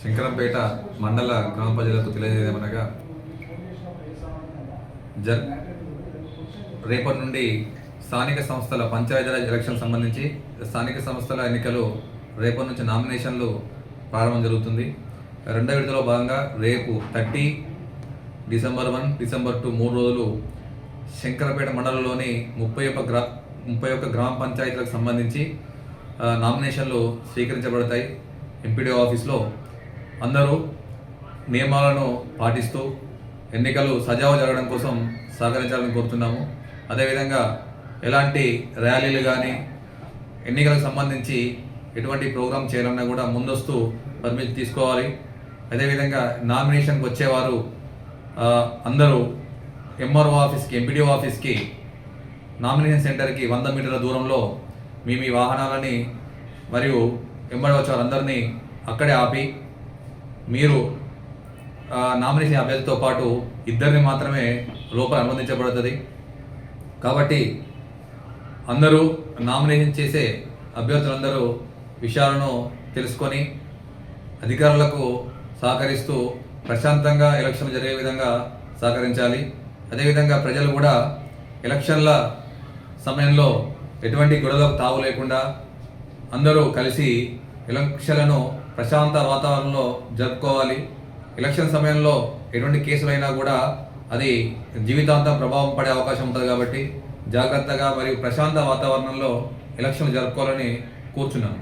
శంకరంపేట మండల గ్రామ ప్రజలకు తెలియజేయమనగా జర్ రేపటి నుండి స్థానిక సంస్థల పంచాయతీరాజ్ ఎలక్షన్ సంబంధించి స్థానిక సంస్థల ఎన్నికలు రేపటి నుంచి నామినేషన్లు ప్రారంభం జరుగుతుంది. రెండో విడతలో భాగంగా రేపు thirty December one December two మూడు రోజులు శంకరపేట మండలంలోని ముప్పై ఒక్క గ్రా ముప్పై ఒక్క గ్రామ పంచాయతీలకు సంబంధించి నామినేషన్లు స్వీకరించబడతాయి. ఎంపీడీ ఆఫీస్లో అందరూ నియమాలను పాటిస్తూ ఎన్నికలు సజావు జరగడం కోసం సహకరించాలని కోరుతున్నాము. అదేవిధంగా ఎలాంటి ర్యాలీలు కానీ ఎన్నికలకు సంబంధించి ఎటువంటి ప్రోగ్రాం చేయాలన్నా కూడా ముందస్తు పర్మిషన్ తీసుకోవాలి. అదేవిధంగా నామినేషన్కి వచ్చేవారు అందరూ ఎంఆర్ఓ ఆఫీస్కి ఎంపీడీఓ ఆఫీస్కి నామినేషన్ సెంటర్కి వంద మీటర్ల దూరంలో మీ మీ వాహనాలని మరియు వెంబడి వచ్చే వారందరినీ అక్కడే ఆపి మీరు నామినేషన్ అభ్యర్థితో పాటు ఇద్దరిని మాత్రమే లోపల అనుమతించబడుతుంది కాబట్టి అందరూ నామినేషన్ చేసే అభ్యర్థులందరూ విషయాలను తెలుసుకొని అధికారులకు సహకరిస్తూ ప్రశాంతంగా ఎలక్షన్ జరిగే విధంగా సహకరించాలి. అదేవిధంగా ప్రజలు కూడా ఎలక్షన్ల సమయంలో ఎటువంటి గొడవలకు తావు లేకుండా అందరూ కలిసి ఎలక్షన్లను ప్రశాంత వాతావరణంలో జరుపుకోవాలి. ఎలక్షన్ సమయంలో ఎటువంటి కేసులైనా కూడా అది జీవితాంతం ప్రభావం పడే అవకాశం ఉంటుంది కాబట్టి జాగ్రత్తగా మరియు ప్రశాంత వాతావరణంలో ఎలక్షన్ జరుపుకోవాలని కూర్చున్నాను.